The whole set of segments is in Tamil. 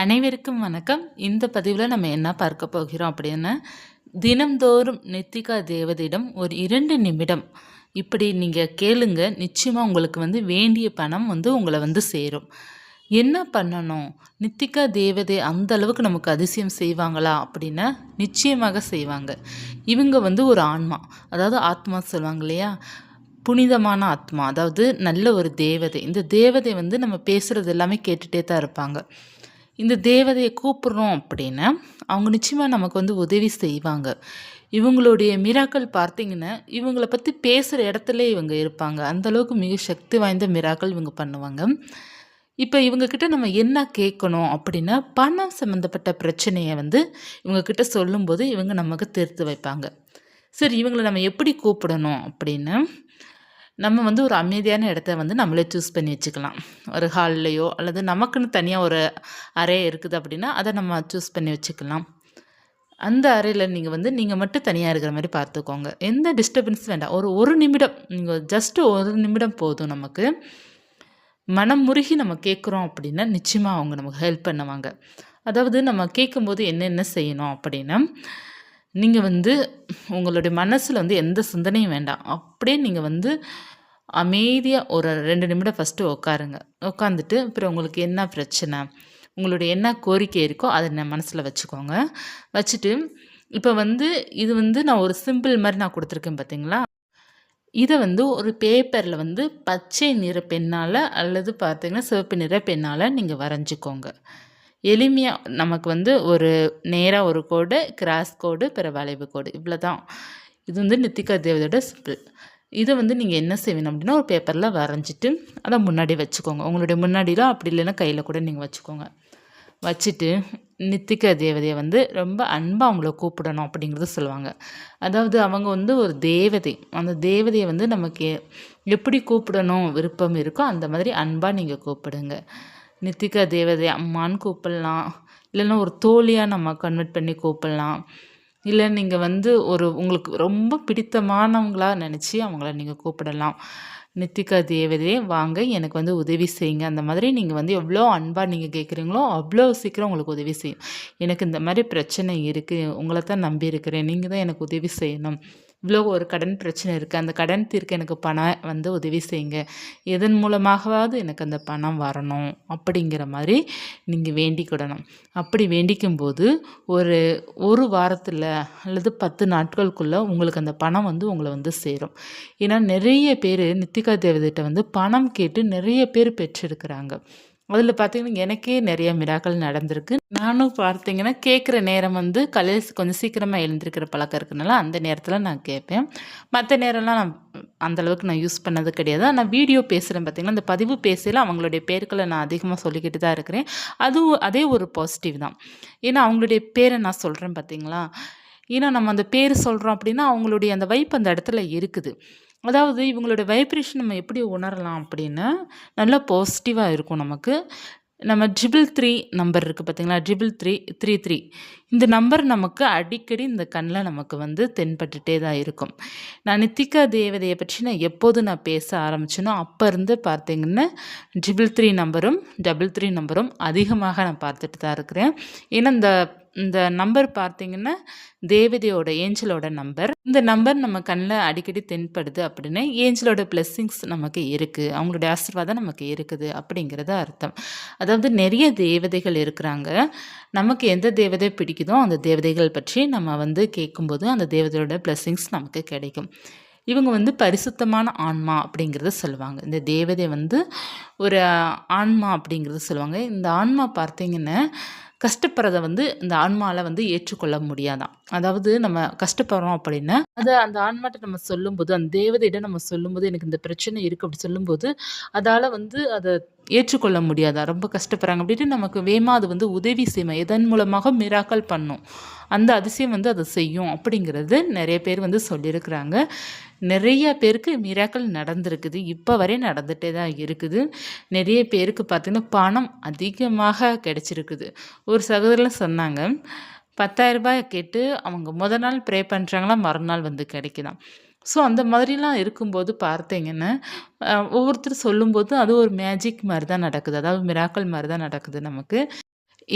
அனைவருக்கும் வணக்கம். இந்த பதிவில் நம்ம என்ன பார்க்க போகிறோம் அப்படின்னா தினம்தோறும் நித்திகா தேவதையிடம் ஒரு இரண்டு நிமிடம் இப்படி நீங்கள் கேளுங்க. நிச்சயமாக உங்களுக்கு வந்து வேண்டிய பணம் வந்து உங்களை வந்து சேரும். என்ன பண்ணணும்? நித்திகா தேவதை அந்த அளவுக்கு நமக்கு அதிசயம் செய்வாங்களா அப்படின்னா நிச்சயமாக செய்வாங்க. இவங்க வந்து ஒரு ஆன்மா. அதாவது ஆத்மா சொல்லுவாங்க இல்லையா? புனிதமான ஆத்மா. அதாவது நல்ல ஒரு தேவதை. இந்த தேவதை வந்து நம்ம பேசுகிறது எல்லாமே கேட்டுகிட்டே தான் இருப்பாங்க. இந்த தேவதையை கூப்பிட்றோம் அப்படின்னா அவங்க நிச்சயமாக நமக்கு வந்து உதவி செய்வாங்க. இவங்களுடைய மிராக்கள் பார்த்தீங்கன்னா இவங்கள பற்றி பேசுகிற இடத்துல இவங்க இருப்பாங்க. அந்தளவுக்கு மிக சக்தி வாய்ந்த மிராக்கள் இவங்க பண்ணுவாங்க. இப்போ இவங்கக்கிட்ட நம்ம என்ன கேட்கணும் அப்படின்னா பணம் சம்மந்தப்பட்ட பிரச்சனையை வந்து இவங்கக்கிட்ட சொல்லும்போது இவங்க நமக்கு தீர்த்து வைப்பாங்க. சரி இவங்களை நம்ம எப்படி கூப்பிடணும் அப்படின்னு நம்ம வந்து ஒரு அமைதியான இடத்த வந்து நம்மளே சூஸ் பண்ணி வச்சுக்கலாம். ஒரு ஹால்லையோ அல்லது நமக்குன்னு தனியாக ஒரு அறை இருக்குது அப்படின்னா அதை நம்ம சூஸ் பண்ணி வச்சுக்கலாம். அந்த அறையில் நீங்கள் வந்து நீங்கள் மட்டும் தனியாக இருக்கிற மாதிரி பார்த்துக்கோங்க. எந்த டிஸ்டர்பன்ஸ் வேண்டாம். ஒரு ஒரு நிமிடம். நீங்கள் ஜஸ்ட்டு ஒரு நிமிடம் போதும் நமக்கு. மனம் முருகி நம்ம கேட்குறோம் அப்படின்னா நிச்சயமாக அவங்க நமக்கு ஹெல்ப் பண்ணுவாங்க. அதாவது நம்ம கேட்கும்போது என்னென்ன செய்யணும் அப்படின்னா நீங்கள் வந்து உங்களுடைய மனசில் வந்து எந்த சிந்தனையும் வேண்டாம். அப்படியே நீங்கள் வந்து அமைதியாக ஒரு ரெண்டு நிமிடம் ஃபஸ்ட்டு உட்காருங்க உட்காந்துட்டு அப்புறம் உங்களுக்கு என்ன பிரச்சனை உங்களுடைய என்ன கோரிக்கை இருக்கோ அதை நான் மனசில் வச்சுக்கோங்க. வச்சுட்டு இப்போ வந்து இது வந்து நான் ஒரு சிம்பிள் மாதிரி நான் கொடுத்துருக்கேன் பார்த்தீங்களா இதை வந்து ஒரு பேப்பரில் வந்து பச்சை நிற பெண்ணால் அல்லது பார்த்தீங்கன்னா சிவப்பு நிற பெண்ணால் நீங்கள் வரைஞ்சிக்கோங்க. எளிமையாக நமக்கு வந்து ஒரு நேராக ஒரு கோடு கிராஸ் கோடு பிற வளைவு கோடு. இவ்வளோ தான் இது வந்து நித்திகா தேவதையோட சிம்பிள். இதை வந்து நீங்கள் என்ன செய்வீங்க அப்படின்னா ஒரு பேப்பரில் வரைஞ்சிட்டு அதை முன்னாடி வச்சுக்கோங்க. உங்களுடைய முன்னாடியில் அப்படி இல்லைன்னா கையில் கூட நீங்கள் வச்சுக்கோங்க. வச்சுட்டு நித்திக்க தேவதையை வந்து ரொம்ப அன்பாக அவங்கள கூப்பிடணும் அப்படிங்கிறத சொல்லுவாங்க. அதாவது அவங்க வந்து ஒரு தேவதை. அந்த தேவதையை வந்து நமக்கு எப்படி கூப்பிடணும் விருப்பம் இருக்கோ அந்த மாதிரி அன்பாக நீங்கள் கூப்பிடுங்க. நித்திகா தேவதை அம்மான்னு கூப்பிடலாம். இல்லைன்னா ஒரு தோழியாக நம்ம கன்வெர்ட் பண்ணி கூப்பிடலாம். இல்லை நீங்கள் வந்து ஒரு உங்களுக்கு ரொம்ப பிடித்தமானவங்களாக நினச்சி அவங்கள நீங்கள் கூப்பிடலாம். நித்திகா தேவதையே வாங்க எனக்கு வந்து உதவி செய்யுங்க. அந்த மாதிரி நீங்கள் வந்து எவ்வளோ அன்பாக நீங்கள் கேட்குறீங்களோ அவ்வளோ சீக்கிரம் உங்களுக்கு உதவி செய்யும். எனக்கு இந்த மாதிரி பிரச்சனை இருக்குது உங்களை தான் நம்பி இருக்கிறேன். நீங்கள் தான் எனக்கு உதவி செய்யணும். இவ்வளோ ஒரு கடன் பிரச்சனை இருக்குது அந்த கடன் தீர்க்க எனக்கு பணம் வந்து உதவி செய்யுங்க. எதன் மூலமாகவாவது எனக்கு அந்த பணம் வரணும். அப்படிங்கிற மாதிரி நீங்கள் வேண்டிக்கிடணும் அப்படி வேண்டிக்கும்போது ஒரு ஒரு வாரத்தில் அல்லது பத்து நாட்களுக்குள்ளே உங்களுக்கு அந்த பணம் வந்து உங்களை வந்து சேரும். ஏன்னா நிறைய பேர் நித்திகா தேவதைகிட்ட வந்து பணம் கேட்டு நிறைய பேர் பெற்றிருக்கிறாங்க. அதில் பார்த்தீங்கன்னா எனக்கே நிறைய மிராக்கள் நடந்திருக்கு. நானும் பார்த்தீங்கன்னா கேட்குற நேரம் வந்து கலையில் கொஞ்சம் சீக்கிரமாக எழுந்திருக்கிற பழக்கம் இருக்குனால அந்த நேரத்தில் நான் கேட்பேன் மற்ற நேரம்லாம் நான் அந்தளவுக்கு நான் யூஸ் பண்ணது கிடையாது. ஆனால் வீடியோ பேசுகிறேன் பார்த்தீங்கன்னா அந்த பதிவு பேசல அவங்களுடைய பேர்களை நான் அதிகமாக சொல்லிக்கிட்டு தான் இருக்கிறேன். அதுவும் அதே ஒரு பாசிட்டிவ் தான். ஏன்னா அவங்களுடைய பேரை நான் சொல்கிறேன் பார்த்தீங்களா ஏன்னா நம்ம அந்த பேர் சொல்கிறோம் அப்படின்னா அவங்களுடைய அந்த வைப்பு அந்த இடத்துல இருக்குது. அதாவது இவங்களோட வைப்ரேஷன் நம்ம எப்படி உணரலாம் அப்படின்னா நல்லா பாசிட்டிவாக இருக்கும் நமக்கு. நம்ம ட்ரிபிள் த்ரீ நம்பர் இருக்குது பார்த்தீங்களா ட்ரிபிள் த்ரீ த்ரீ த்ரீ இந்த நம்பர் நமக்கு அடிக்கடி இந்த கண்ணில் நமக்கு வந்து தென்பட்டுட்டே தான் இருக்கும். நான் நித்திகா தேவதையை பற்றி நான் எப்போது நான் பேச ஆரம்பிச்சேனோ அப்போ இருந்து பார்த்தீங்கன்னா ட்ரிபிள் த்ரீ நம்பரும் டபுள் த்ரீ நம்பரும் அதிகமாக நான் பார்த்துட்டு தான் இருக்கிறேன். ஏன்னா இந்த இந்த நம்பர் பார்த்தீங்கன்னா தேவதையோட ஏஞ்சலோட நம்பர். இந்த நம்பர் நம்ம கண்ணில் அடிக்கடி தென்படுது அப்படின்னு ஏஞ்சலோட பிளெஸ்ஸிங்ஸ் நமக்கு இருக்குது அவங்களுடைய ஆசீர்வாதம் நமக்கு இருக்குது அப்படிங்கிறது அர்த்தம். அதாவது நிறைய தேவதைகள் இருக்கிறாங்க. நமக்கு எந்த தேவதை பிடிக்குதோ அந்த தேவதைகள் பற்றி நம்ம வந்து கேட்கும்போது அந்த தேவதையோட பிளெஸ்ஸிங்ஸ் நமக்கு கிடைக்கும். இவங்க வந்து பரிசுத்தமான ஆன்மா அப்படிங்கிறத சொல்லுவாங்க. இந்த தேவதை வந்து ஒரு ஆன்மா அப்படிங்கிறத சொல்லுவாங்க. இந்த ஆன்மா பார்த்தீங்கன்னா கஷ்டப்படுறத வந்து இந்த ஆன்மாவில் வந்து ஏற்றுக்கொள்ள முடியாதான். அதாவது நம்ம கஷ்டப்படுறோம் அப்படின்னா அதை அந்த ஆன்மாட்ட நம்ம சொல்லும்போது அந்த தேவதையிடம் நம்ம சொல்லும்போது எனக்கு இந்த பிரச்சனை இருக்குது அப்படி சொல்லும்போது அதால் வந்து அதை ஏற்றுக்கொள்ள முடியாதா? ரொம்ப கஷ்டப்படுறாங்க. அப்படின்ட்டு நமக்கு வேமா அது வந்து உதவி செய்யும்? எதன் மூலமாக மிராக்கல் பண்ணும்? அந்த அதிசயம் வந்து அதை செய்யும் அப்படிங்கிறது நிறைய பேர் வந்து சொல்லியிருக்கிறாங்க. நிறைய பேருக்கு மிராக்கள் நடந்திருக்குது. இப்போ வரை நடந்துகிட்டே தான் இருக்குது. நிறைய பேருக்கு பார்த்திங்கன்னா பணம் அதிகமாக கிடச்சிருக்குது. ஒரு சகோதரில் சொன்னாங்க பத்தாயிரரூபாய் கேட்டு அவங்க முத நாள் ப்ரே பண்ணுறாங்களா மறுநாள் வந்து கிடைக்குதான். ஸோ அந்த மாதிரிலாம் இருக்கும்போது பார்த்தீங்கன்னா ஒவ்வொருத்தர் சொல்லும்போது அது ஒரு மேஜிக் மாதிரி தான் நடக்குது. அதாவது மிராக்கள் மாதிரி தான் நடக்குது நமக்கு.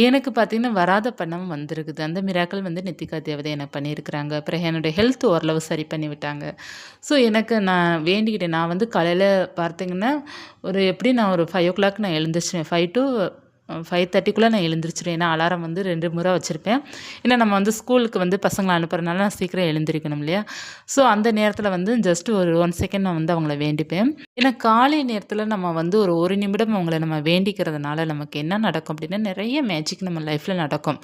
எனக்கு பார்த்தீங்கன்னா வராத பணம் வந்திருக்குது. அந்த மிராக்கள் வந்து நித்திகா தேவதை எனக்கு பண்ணியிருக்கிறாங்க. அப்புறம் என்னுடைய ஹெல்த் ஓரளவு சரி பண்ணி விட்டாங்க. ஸோ எனக்கு நான் வேண்டிக்கிட்டேன். நான் வந்து காலையில் பார்த்தீங்கன்னா ஒரு எப்படி நான் ஒரு ஃபைவ் ஓ கிளாக் நான் எழுந்திரிச்சிருவேன். ஃபைவ் டு ஃபைவ் தேர்ட்டிக்குள்ளே நான் எழுந்திரிச்சிடுவேன் ஏன்னா அலாரம் வந்து ரெண்டு முறை வச்சுருப்பேன். ஏன்னா நம்ம வந்து ஸ்கூலுக்கு வந்து பசங்களை அனுப்புறதுனால நான் சீக்கிரம் எழுந்திரிக்கணும் இல்லையா? ஸோ அந்த நேரத்தில் வந்து ஜஸ்ட் ஒரு ஒன் செகண்ட் நான் வந்து அவங்கள வேண்டிப்பேன். ஏன்னா காலை நேரத்தில் நம்ம வந்து ஒரு ஒரு நிமிடம் அவங்கள நம்ம வேண்டிக்கிறதுனால நமக்கு என்ன நடக்கும் அப்படின்னா நிறைய மேஜிக் நம்ம லைஃப்பில் நடக்கும்.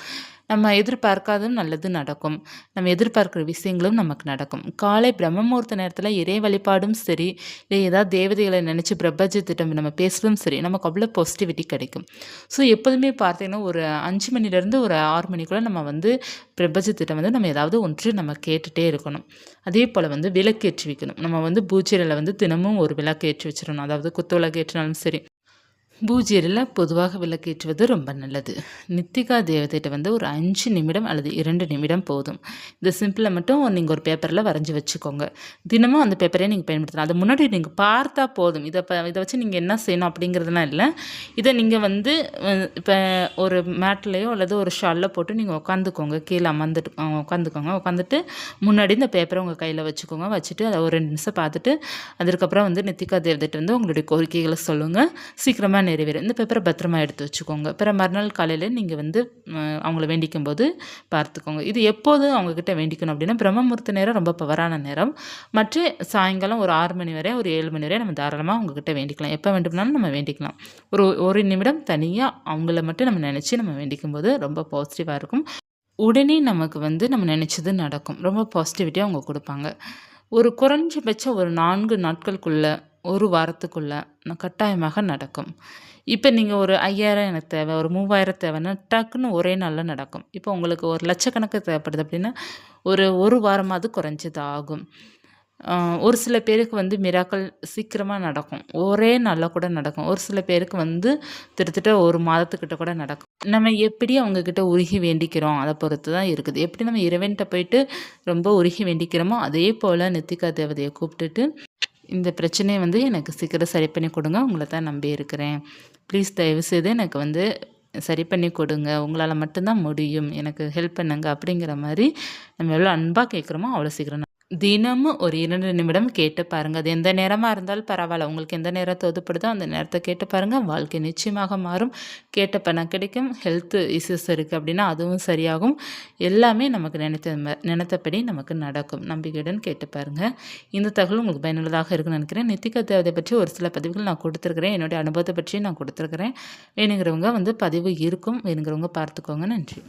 நம்ம எதிர்பார்க்காதும் நல்லது நடக்கும். நம்ம எதிர்பார்க்குற விஷயங்களும் நமக்கு நடக்கும். காலை பிரம்ம முகூர்த்த நேரத்தில் இறை வழிபாடும் சரி இல்லை ஏதாவது தேவதைகளை நினச்சி பிரபஞ்ச திட்டம் நம்ம பேசுகிறதும் சரி நமக்கு அவ்வளோ பாசிட்டிவிட்டி கிடைக்கும். ஸோ எப்போதுமே பார்த்தீங்கன்னா ஒரு அஞ்சு மணிலேருந்து ஒரு ஆறு மணிக்குள்ளே நம்ம வந்து பிரபஞ்ச திட்டம் வந்து நம்ம ஏதாவது ஒன்று நம்ம கேட்டுகிட்டே இருக்கணும். அதே போல் வந்து விளக்கேற்றி வைக்கணும். நம்ம வந்து பூஜையில் வந்து தினமும் ஒரு விளக்கு ஏற்றி வச்சிடணும். அதாவது குத்து விளக்கு ஏற்றினாலும் சரி. பூஜையில் பொதுவாக விளக்கேற்றுவது ரொம்ப நல்லது. நித்திகா தேவதைகிட்ட வந்து ஒரு அஞ்சு நிமிடம் அல்லது இரண்டு நிமிடம் போதும். இந்த சிம்பிளை மட்டும் நீங்கள் ஒரு பேப்பரில் வரைஞ்சி வச்சுக்கோங்க. தினமும் அந்த பேப்பரே நீங்கள் பயன்படுத்தலாம். அது முன்னாடி நீங்கள் பார்த்தா போதும். இதை ப இதை வச்சு நீங்கள் என்ன செய்யணும் அப்படிங்கிறதுலாம் இல்லை. இதை நீங்கள் வந்து இப்போ ஒரு மேட்லேயோ அல்லது ஒரு ஷாலில் போட்டு நீங்கள் உட்காந்துக்கோங்க கீழே அமர்ந்துட்டு உட்காந்துக்கோங்க உட்காந்துட்டு முன்னாடி இந்த பேப்பரை உங்கள் கையில் வச்சுக்கோங்க. வச்சுட்டு அதை ஒரு ரெண்டு நிமிஷம் பார்த்துட்டு அதுக்கப்புறம் வந்து நித்திகா தேவதைகிட்ட வந்து உங்களுடைய கோரிக்கைகளை சொல்லுங்கள் சீக்கிரமாக நிறைவேறும். இந்த பேப்பரை பத்திரமா எடுத்து வச்சுக்கோங்க. பிற மறுநாள் காலையில் நீங்கள் வந்து அவங்கள வேண்டிக்கும் போது பார்த்துக்கோங்க. இது எப்போது அவங்கக்கிட்ட வேண்டிக்கணும் அப்படின்னா பிரம்மமுகூர்த்த நேரம் ரொம்ப பவரான நேரம். மற்ற சாயங்காலம் ஒரு ஆறு மணி வரை ஒரு ஏழு மணி வரை நம்ம தாராளமாக அவங்கக்கிட்ட வேண்டிக்கலாம். எப்போ வேண்டும்னாலும் நம்ம வேண்டிக்கலாம். ஒரு ஒரு நிமிடம் தனியாக அவங்கள மட்டும் நம்ம நினச்சி நம்ம வேண்டிக்கும் போது ரொம்ப பாசிட்டிவாக இருக்கும். உடனே நமக்கு வந்து நம்ம நினச்சது நடக்கும். ரொம்ப பாசிட்டிவிட்டியாக அவங்க கொடுப்பாங்க. ஒரு குறைஞ்சபட்சம் ஒரு நான்கு நாட்களுக்குள்ளே ஒரு வாரத்துக்குள்ளே கட்டாயமாக நடக்கும். இப்போ நீங்கள் ஒரு ஐயாயிரம் எனக்கு தேவை ஒரு மூவாயிரம் தேவைன்னா டக்குன்னு ஒரே நாளில் நடக்கும். இப்போ உங்களுக்கு ஒரு லட்சக்கணக்கு தேவைப்படுது அப்படின்னா ஒரு ஒரு வாரமாவது குறைஞ்சது ஆகும். ஒரு சில பேருக்கு வந்து மிராக்கள் சீக்கிரமாக நடக்கும். ஒரே நாளில் கூட நடக்கும். ஒரு சில பேருக்கு வந்து திட்டத்தட்ட ஒரு மாதத்துக்கிட்ட கூட நடக்கும். நம்ம எப்படி அவங்கக்கிட்ட உருகி வேண்டிக்கிறோம்? அதை பொறுத்து தான் இருக்குது. எப்படி நம்ம இறைவன்கிட்ட போயிட்டு ரொம்ப உருகி வேண்டிக்கிறோமோ அதே போல் நெத்திகா தேவதையை கூப்பிட்டுட்டு இந்த பிரச்சனையை வந்து எனக்கு சீக்கிரம் சரி பண்ணி கொடுங்க. உங்களை தான் நம்பி இருக்கிறேன். ப்ளீஸ் தயவுசெய்து எனக்கு வந்து சரி பண்ணி கொடுங்க. உங்களால் மட்டும்தான் முடியும். எனக்கு ஹெல்ப் பண்ணுங்க அப்படிங்கிற மாதிரி நம்ம எவ்வளோ அன்பாக கேட்குறோமோ அவ்வளோ சீக்கிரம் தினமும் ஒரு இரண்டு நிமிடம் கேட்டு பாருங்கள் அது எந்த நேரமாக இருந்தாலும் பரவாயில்ல. உங்களுக்கு எந்த நேரம் ஒதுப்படுதோ அந்த நேரத்தை கேட்டு பாருங்கள் வாழ்க்கை நிச்சயமாக மாறும். கேட்ட பணம் கிடைக்கும். ஹெல்த் இஷ்யூஸ் இருக்குது அப்படின்னா அதுவும் சரியாகும். எல்லாமே நமக்கு நினைத்த நினைத்தபடி நமக்கு நடக்கும். நம்பிக்கையுடன் கேட்டு பாருங்கள் இந்த தகவல் உங்களுக்கு பயனுள்ளதாக இருக்குன்னு நினைக்கிறேன். நித்திக தேவதை பற்றி ஒரு சில பதிவுகள் நான் கொடுத்துருக்குறேன். என்னுடைய அனுபவத்தை பற்றி நான் கொடுத்துருக்குறேன். வேணுங்கிறவங்க வந்து பதிவு இருக்கும். வேணுங்கிறவங்க பார்த்துக்கோங்க. நன்றி.